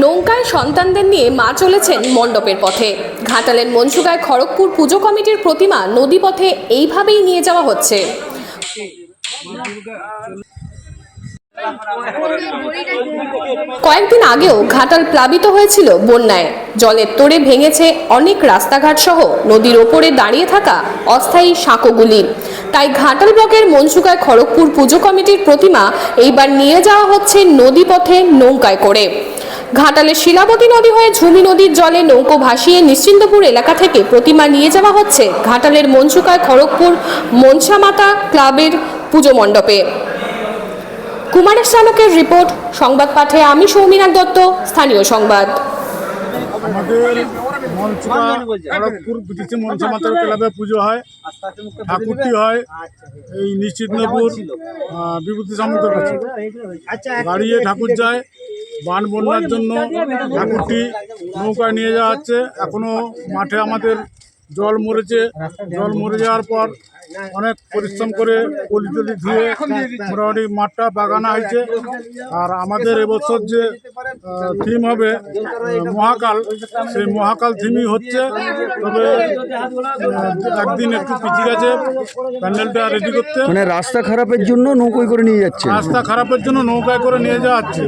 নৌকায় সন্তানদের নিয়ে মা চলেছেন মণ্ডপের পথে। ঘাটালের মনসুগায় খড়গপুর পুজো কমিটির প্রতিমা নদীপথে এইভাবেই নিয়ে যাওয়া হচ্ছে। কয়েকদিন আগেও ঘাটাল প্লাবিত হয়েছিল বন্যায়। জলের তোড়ে ভেঙেছে অনেক রাস্তাঘাট সহ নদীর ওপরে দাঁড়িয়ে থাকা অস্থায়ী সাঁকোগুলি। তাই ঘাটাল ব্লকের মনসুগায় খড়গপুর পুজো কমিটির প্রতিমা এইবার নিয়ে যাওয়া হচ্ছে নদীপথে নৌকায় করে। ঘাটালের শিলাবতী নদী হয়ে ঝুমি নদীর জলে নৌকো ভাসিয়ে নিশ্চিন্তপুর এলাকা থেকে প্রতিমা নিয়ে যাওয়া হচ্ছে। ঘাটালের মনসুকায় খড়গপুর মনসামাতা ক্লাবের পুজো মণ্ডপে। কুমারের চালকের রিপোর্ট, সংবাদ পাঠে আমি সৌমিনাথ দত্ত, স্থানীয় সংবাদ। ঠাকুর যায় বান বন্যার জন্য ঠাকুরটি নৌকায় নিয়ে যাওয়া হচ্ছে। এখনও মাঠে আমাদের জল মরেছে। জল মরে যাওয়ার পর অনেক পরিশ্রম করে পলি টলি ধুয়ে মোটামুটি মাঠটা বাগানো হয়েছে। আর আমাদের এবছর যে থিম হবে মহাকাল। সেই মহাকাল থিমই হচ্ছে। তবে একদিন একটু পিছিয়ে গেছে প্যান্ডেলটা রেডি করতে। মানে রাস্তা খারাপের জন্য নৌকোয় করে নিয়ে যাচ্ছে। রাস্তা খারাপের জন্য নৌকায় করে নিয়ে যাওয়া হচ্ছে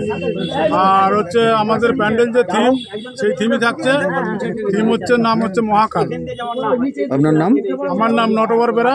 আর হচ্ছে আমাদের প্যান্ডেল যে থিম সেই থিমই থাকছে। থিম হচ্ছে নাম হচ্ছে মহাকাল। আপনার নাম? আমার নাম নটবর বেরা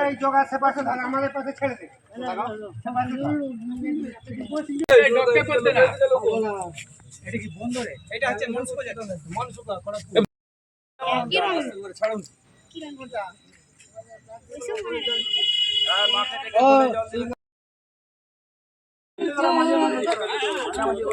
এই জগা সে পাশে ধান আমাদের পাশে ছেড়ে দে এবারে যাবে এবারে পাশে পাশে যাবে হ্যাঁ এবারে সে পাশে